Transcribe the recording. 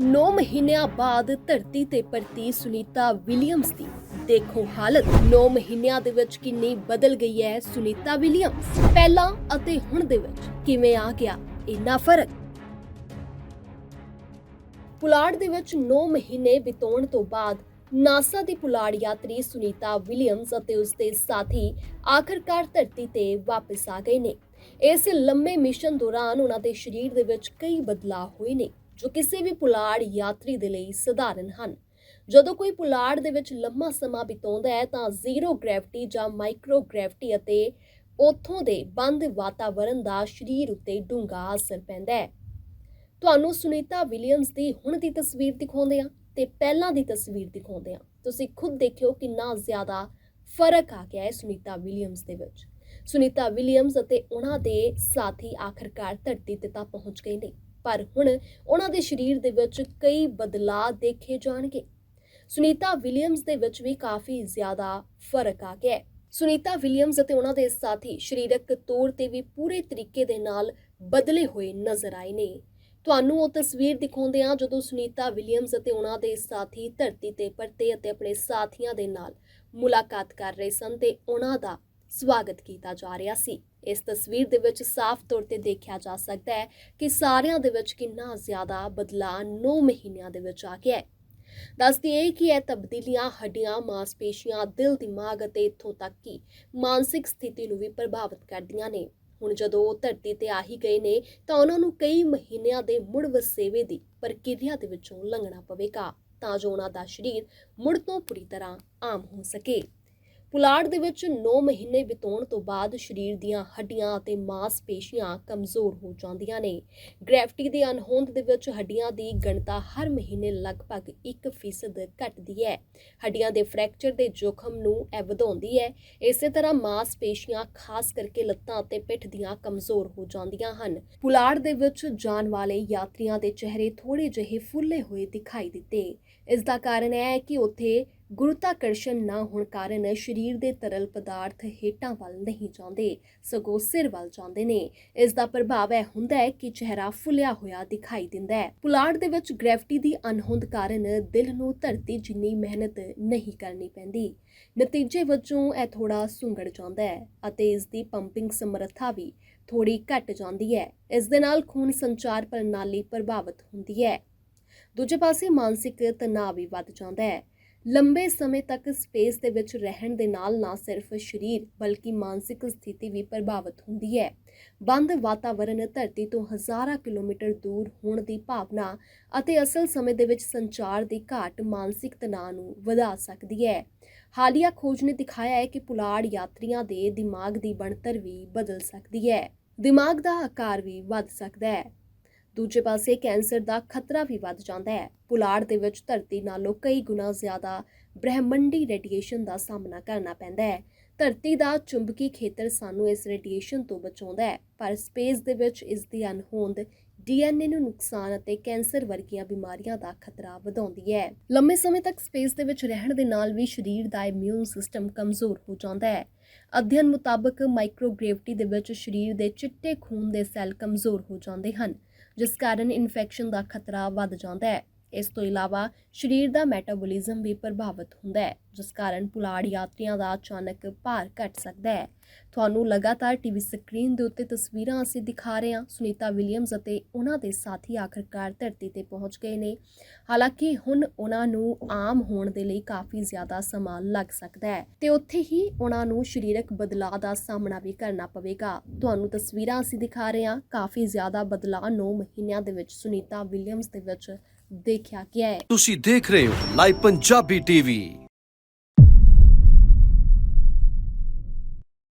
9 ਮਹੀਨਿਆਂ ਬਾਅਦ ਧਰਤੀ ਤੇ ਪਰਤੀ ਸੁਨੀਤਾ ਵਿਲੀਅਮਸ ਦੀ। ਦੇਖੋ ਹਾਲਤ 9 ਮਹੀਨਿਆਂ ਦੇ ਵਿੱਚ ਕਿੰਨੀ ਬਦਲ ਗਈ ਹੈ ਸੁਨੀਤਾ ਵਿਲੀਅਮਸ। ਪਹਿਲਾਂ ਅਤੇ ਹੁਣ ਦੇ ਵਿੱਚ ਕਿਵੇਂ ਆ ਗਿਆ ਇੰਨਾ ਫ਼ਰਕ? ਪੁਲਾੜ ਦੇ ਵਿੱਚ 9 ਮਹੀਨੇ ਬਿਤਾਉਣ ਤੋਂ ਬਾਅਦ ਨਾਸਾ ਦੀ ਪੁਲਾੜ ਯਾਤਰੀ ਸੁਨੀਤਾ ਵਿਲੀਅਮਸ ਅਤੇ ਉਸਦੇ ਸਾਥੀ ਆਖਰਕਾਰ ਧਰਤੀ ਤੇ ਵਾਪਸ ਆ ਗਏ ਨੇ। ਇਸ ਲੰਮੇ ਮਿਸ਼ਨ ਦੌਰਾਨ ਉਹਨਾਂ ਦੇ ਸਰੀਰ ਦੇ ਵਿੱਚ ਕਈ ਬਦਲਾਅ ਹੋਏ ਨੇ। ਜੋ ਕਿਸੇ ਵੀ ਪੁਲਾੜ ਯਾਤਰੀ ਦੇ ਲਈ ਸਧਾਰਨ ਹਨ। ਜਦੋਂ ਕੋਈ ਪੁਲਾੜ ਦੇ ਵਿੱਚ ਲੰਮਾ ਸਮਾਂ ਬਿਤਾਉਂਦਾ ਹੈ ਤਾਂ ਜ਼ੀਰੋ ਗ੍ਰੈਵਿਟੀ ਜਾਂ ਮਾਈਕਰੋ ਗ੍ਰੈਵਿਟੀ ਅਤੇ ਉੱਥੋਂ ਦੇ ਬੰਦ ਵਾਤਾਵਰਣ ਦਾ ਸਰੀਰ ਉੱਤੇ ਡੂੰਘਾ ਅਸਰ ਪੈਂਦਾ ਹੈ। ਤੁਹਾਨੂੰ ਸੁਨੀਤਾ ਵਿਲੀਅਮਸ ਦੀ ਹੁਣ ਦੀ ਤਸਵੀਰ ਦਿਖਾਉਂਦੇ ਆ ਤੇ ਪਹਿਲਾਂ ਦੀ ਤਸਵੀਰ ਦਿਖਾਉਂਦੇ ਆ ਤੁਸੀਂ ਖੁਦ ਦੇਖਿਓ ਕਿੰਨਾ ਜ਼ਿਆਦਾ ਫ਼ਰਕ ਆ ਗਿਆ ਹੈ ਸੁਨੀਤਾ ਵਿਲੀਅਮਸ ਦੇ ਵਿੱਚ। ਸੁਨੀਤਾ ਵਿਲੀਅਮਸ ਅਤੇ ਉਹਨਾਂ ਦੇ ਸਾਥੀ ਆਖਰਕਾਰ ਧਰਤੀ ਤੇ ਤਾਂ ਪਹੁੰਚ ਗਏ ਨੇ। ਪਰ ਹੁਣ ਉਹਨਾਂ ਦੇ ਸਰੀਰ ਦੇ ਵਿੱਚ ਕਈ ਬਦਲਾਅ ਦੇਖੇ ਜਾਣਗੇ। ਸੁਨੀਤਾ ਵਿਲੀਅਮਸ ਦੇ ਵਿੱਚ ਵੀ ਕਾਫੀ ਜ਼ਿਆਦਾ ਫ਼ਰਕ ਆ ਗਿਆ ਹੈ। ਸੁਨੀਤਾ ਵਿਲੀਅਮਸ ਅਤੇ ਉਹਨਾਂ ਦੇ ਸਾਥੀ ਸਰੀਰਕ ਤੌਰ ਤੇ ਵੀ ਪੂਰੇ ਤਰੀਕੇ ਦੇ ਨਾਲ ਬਦਲੇ ਹੋਏ ਨਜ਼ਰ ਆਏ ਨੇ। ਤੁਹਾਨੂੰ ਉਹ ਤਸਵੀਰ ਦਿਖਾਉਂਦੇ ਆ ਜਦੋਂ ਸੁਨੀਤਾ ਵਿਲੀਅਮਸ ਅਤੇ ਉਹਨਾਂ ਦੇ ਸਾਥੀ ਧਰਤੀ ਤੇ ਪਰਤੇ ਅਤੇ ਆਪਣੇ ਸਾਥੀਆਂ ਦੇ ਨਾਲ ਮੁਲਾਕਾਤ ਕਰ ਰਹੇ ਸਨ ਤੇ ਉਹਨਾਂ ਦਾ ਸਵਾਗਤ ਕੀਤਾ ਜਾ ਰਿਹਾ ਸੀ। ਇਸ ਤਸਵੀਰ ਦੇ ਵਿੱਚ ਸਾਫ਼ ਤੌਰ ਤੇ ਦੇਖਿਆ ਜਾ ਸਕਦਾ ਹੈ ਕਿ ਸਾਰਿਆਂ ਦੇ ਵਿੱਚ ਕਿੰਨਾ ਜ਼ਿਆਦਾ ਬਦਲਾਅ 9 ਮਹੀਨਿਆਂ ਦੇ ਵਿੱਚ ਆ ਗਿਆ ਹੈ। ਦੱਸਦੀ ਹੈ ਕਿ ਇਹ ਤਬਦੀਲੀਆਂ, ਹੱਡੀਆਂ, ਮਾਸਪੇਸ਼ੀਆਂ, ਦਿਲ, ਦਿਮਾਗ ਅਤੇ ਇੱਥੋਂ ਤੱਕ ਕਿ ਮਾਨਸਿਕ ਸਥਿਤੀ ਨੂੰ ਵੀ ਪ੍ਰਭਾਵਿਤ ਕਰਦੀਆਂ ਨੇ। ਹੁਣ ਜਦੋਂ ਉਹ ਧਰਤੀ ਤੇ ਆ ਹੀ ਗਏ ਨੇ, ਤਾਂ ਉਹਨਾਂ ਨੂੰ ਕਈ ਮਹੀਨਿਆਂ ਦੇ ਮੁੜ ਵਸੇਵੇ ਦੀ ਪ੍ਰਕਿਰਿਆ ਦੇ ਵਿੱਚੋਂ ਲੰਘਣਾ ਪਵੇਗਾ, ਤਾਂ ਜੋ ਉਹਨਾਂ ਦਾ ਸਰੀਰ ਮੁੜ ਤੋਂ ਪੂਰੀ ਤਰ੍ਹਾਂ ਆਮ ਹੋ ਸਕੇ। ਪੁਲਾੜ ਦੇ ਵਿੱਚ 9 ਮਹੀਨੇ ਬਿਤਾਉਣ ਤੋਂ ਬਾਅਦ ਸਰੀਰ ਦੀਆਂ ਹੱਡੀਆਂ ਅਤੇ ਮਾਸਪੇਸ਼ੀਆਂ ਕਮਜ਼ੋਰ ਹੋ ਜਾਂਦੀਆਂ ਨੇ। ਗ੍ਰੈਵਿਟੀ ਦੀ ਅਣਹੋਂਦ ਦੇ ਵਿੱਚ ਹੱਡੀਆਂ ਦੀ ਗਣਤਾ ਹਰ ਮਹੀਨੇ ਲਗਭਗ 1% ਘਟਦੀ ਹੈ। ਹੱਡੀਆਂ ਦੇ ਫ੍ਰੈਕਚਰ ਦੇ ਜੋਖਮ ਨੂੰ ਇਹ ਵਧਾਉਂਦੀ ਹੈ। ਇਸੇ ਤਰ੍ਹਾਂ ਮਾਸਪੇਸ਼ੀਆਂ ਖਾਸ ਕਰਕੇ ਲੱਤਾਂ ਅਤੇ ਪਿੱਠ ਦੀਆਂ ਕਮਜ਼ੋਰ ਹੋ ਜਾਂਦੀਆਂ ਹਨ। ਪੁਲਾੜ ਦੇ ਵਿੱਚ ਜਾਣ ਵਾਲੇ ਯਾਤਰੀਆਂ ਦੇ ਚਿਹਰੇ ਥੋੜੇ ਜਿਹੇ ਫੁੱਲੇ ਹੋਏ ਦਿਖਾਈ ਦਿੱਤੇ। ਇਸ ਦਾ ਕਾਰਨ ਇਹ ਹੈ ਕਿ ਉੱਥੇ ਗੁਰੂਤਾਕਰਸ਼ਣ ਨਾ ਹੋਣ ਕਾਰਨ ਸਰੀਰ ਦੇ ਤਰਲ ਪਦਾਰਥ ਹੇਠਾਂ ਵੱਲ ਨਹੀਂ ਜਾਂਦੇ, ਸਗੋਂ ਸਿਰ ਵੱਲ ਜਾਂਦੇ ਨੇ। ਇਸ ਦਾ ਪ੍ਰਭਾਵ ਇਹ ਹੁੰਦਾ ਹੈ ਕਿ ਚਿਹਰਾ ਫੁੱਲਿਆ ਹੋਇਆ ਦਿਖਾਈ ਦਿੰਦਾ ਹੈ। ਪੁਲਾੜ ਦੇ ਵਿੱਚ ਗ੍ਰੈਵਿਟੀ ਦੀ ਅਣਹੋਂਦ ਕਾਰਨ ਦਿਲ ਨੂੰ ਧਰਤੀ ਜਿੰਨੀ ਮਿਹਨਤ ਨਹੀਂ ਕਰਨੀ ਪੈਂਦੀ। ਨਤੀਜੇ ਵਜੋਂ ਇਹ ਥੋੜਾ ਸੁੰਗੜ ਜਾਂਦਾ ਹੈ ਅਤੇ ਇਸ ਦੀ ਪੰਪਿੰਗ ਸਮਰੱਥਾ ਵੀ ਥੋੜੀ ਘਟ ਜਾਂਦੀ ਹੈ। ਇਸ ਦੇ ਨਾਲ ਖੂਨ ਸੰਚਾਰ ਪ੍ਰਣਾਲੀ ਪ੍ਰਭਾਵਿਤ ਹੁੰਦੀ ਹੈ। ਦੂਜੇ ਪਾਸੇ ਮਾਨਸਿਕ ਤਣਾਅ ਵੀ ਵੱਧ ਜਾਂਦਾ ਹੈ। ਲੰਬੇ ਸਮੇਂ ਤੱਕ ਸਪੇਸ ਦੇ ਵਿੱਚ ਰਹਿਣ ਦੇ ਨਾਲ ਨਾ ਸਿਰਫ ਸਰੀਰ ਬਲਕਿ ਮਾਨਸਿਕ ਸਥਿਤੀ ਵੀ ਪ੍ਰਭਾਵਿਤ ਹੁੰਦੀ ਹੈ। ਬੰਦ ਵਾਤਾਵਰਣ ਧਰਤੀ ਤੋਂ ਹਜ਼ਾਰਾਂ ਕਿਲੋਮੀਟਰ ਦੂਰ ਹੋਣ ਦੀ ਭਾਵਨਾ ਅਤੇ ਅਸਲ ਸਮੇਂ ਦੇ ਵਿੱਚ ਸੰਚਾਰ ਦੀ ਘਾਟ ਮਾਨਸਿਕ ਤਣਾਅ ਨੂੰ ਵਧਾ ਸਕਦੀ ਹੈ। ਹਾਲੀਆ ਖੋਜ ਨੇ ਦਿਖਾਇਆ ਹੈ ਕਿ ਪੁਲਾੜ ਯਾਤਰੀਆਂ ਦੇ ਦਿਮਾਗ ਦੀ ਬਣਤਰ ਵੀ ਬਦਲ ਸਕਦੀ ਹੈ। ਦਿਮਾਗ ਦਾ ਆਕਾਰ ਵੀ ਵੱਧ ਸਕਦਾ ਹੈ। ਦੂਜੇ ਪਾਸੇ ਕੈਂਸਰ ਦਾ ਖਤਰਾ ਵੀ ਵੱਧ ਜਾਂਦਾ ਹੈ। ਪੁਲਾੜ ਦੇ ਵਿੱਚ ਧਰਤੀ ਨਾਲੋਂ ਕਈ ਗੁਣਾ ਜ਼ਿਆਦਾ ਬ੍ਰਹਿਮੰਡੀ ਰੇਡੀਏਸ਼ਨ ਦਾ ਸਾਹਮਣਾ ਕਰਨਾ ਪੈਂਦਾ ਹੈ। ਧਰਤੀ ਦਾ ਚੁੰਬਕੀ ਖੇਤਰ ਸਾਨੂੰ ਇਸ ਰੇਡੀਏਸ਼ਨ ਤੋਂ ਬਚਾਉਂਦਾ ਹੈ, ਪਰ ਸਪੇਸ ਦੇ ਵਿੱਚ ਇਸ ਦੀ ਅਣਹੋਂਦ ਡੀਐਨਏ ਨੂੰ ਨੁਕਸਾਨ ਅਤੇ ਕੈਂਸਰ ਵਰਗੀਆਂ ਬਿਮਾਰੀਆਂ ਦਾ ਖਤਰਾ ਵਧਾਉਂਦੀ ਹੈ। ਲੰਮੇ ਸਮੇਂ ਤੱਕ ਸਪੇਸ ਦੇ ਵਿੱਚ ਰਹਿਣ ਦੇ ਨਾਲ ਵੀ ਸਰੀਰ ਦਾ ਇਮਿਊਨ ਸਿਸਟਮ ਕਮਜ਼ੋਰ ਹੋ ਜਾਂਦਾ ਹੈ। ਅਧਿਐਨ ਮੁਤਾਬਕ ਮਾਈਕਰੋਗ੍ਰੇਵਿਟੀ ਦੇ ਵਿੱਚ ਸਰੀਰ ਦੇ ਚਿੱਟੇ ਖੂਨ ਦੇ ਸੈੱਲ ਕਮਜ਼ੋਰ ਹੋ ਜਾਂਦੇ ਹਨ, ਜਿਸ ਕਾਰਨ ਇਨਫੈਕਸ਼ਨ ਦਾ ਖਤਰਾ ਵੱਧ ਜਾਂਦਾ ਹੈ। ਇਸ ਤੋਂ ਇਲਾਵਾ ਸਰੀਰ ਦਾ ਮੈਟਾਬੋਲਿਜ਼ਮ ਵੀ ਪ੍ਰਭਾਵਿਤ ਹੁੰਦਾ ਹੈ, ਜਿਸ ਕਾਰਨ ਪੁਲਾੜ ਯਾਤਰੀਆਂ ਦਾ ਅਚਾਨਕ ਭਾਰ ਘਟ ਸਕਦਾ ਹੈ। ਤੁਹਾਨੂੰ ਲਗਾਤਾਰ ਟੀਵੀ ਸਕਰੀਨ ਦੇ ਉੱਤੇ ਤਸਵੀਰਾਂ ਅਸੀਂ ਦਿਖਾ ਰਹੇ ਹਾਂ। ਸੁਨੀਤਾ ਵਿਲੀਅਮਸ ਅਤੇ ਉਹਨਾਂ ਦੇ ਸਾਥੀ ਆਖਰਕਾਰ ਧਰਤੀ ਤੇ ਪਹੁੰਚ ਗਏ ਨੇ। ਹਾਲਾਂਕਿ ਹੁਣ ਉਹਨਾਂ ਨੂੰ ਆਮ ਹੋਣ ਦੇ ਲਈ ਕਾਫੀ ਜ਼ਿਆਦਾ ਸਮਾਂ ਲੱਗ ਸਕਦਾ ਹੈ ਤੇ ਉੱਥੇ ਹੀ ਉਹਨਾਂ ਨੂੰ ਸਰੀਰਕ ਬਦਲਾਅ ਦਾ ਸਾਹਮਣਾ ਵੀ ਕਰਨਾ ਪਵੇਗਾ। ਤੁਹਾਨੂੰ ਤਸਵੀਰਾਂ ਅਸੀਂ ਦਿਖਾ ਰਹੇ ਹਾਂ। ਕਾਫੀ ਜ਼ਿਆਦਾ ਬਦਲਾਅ 9 ਮਹੀਨਿਆਂ ਦੇ ਵਿੱਚ ਸੁਨੀਤਾ ਵਿਲੀਅਮਸ ਦੇ ਵਿੱਚ ਦੇਖਿਆ ਗਿਆ ਹੈ। ਤੁਸੀਂ ਦੇਖ ਰਹੇ ਹੋ ਲਾਈਵ ਪੰਜਾਬੀ ਟੀਵੀ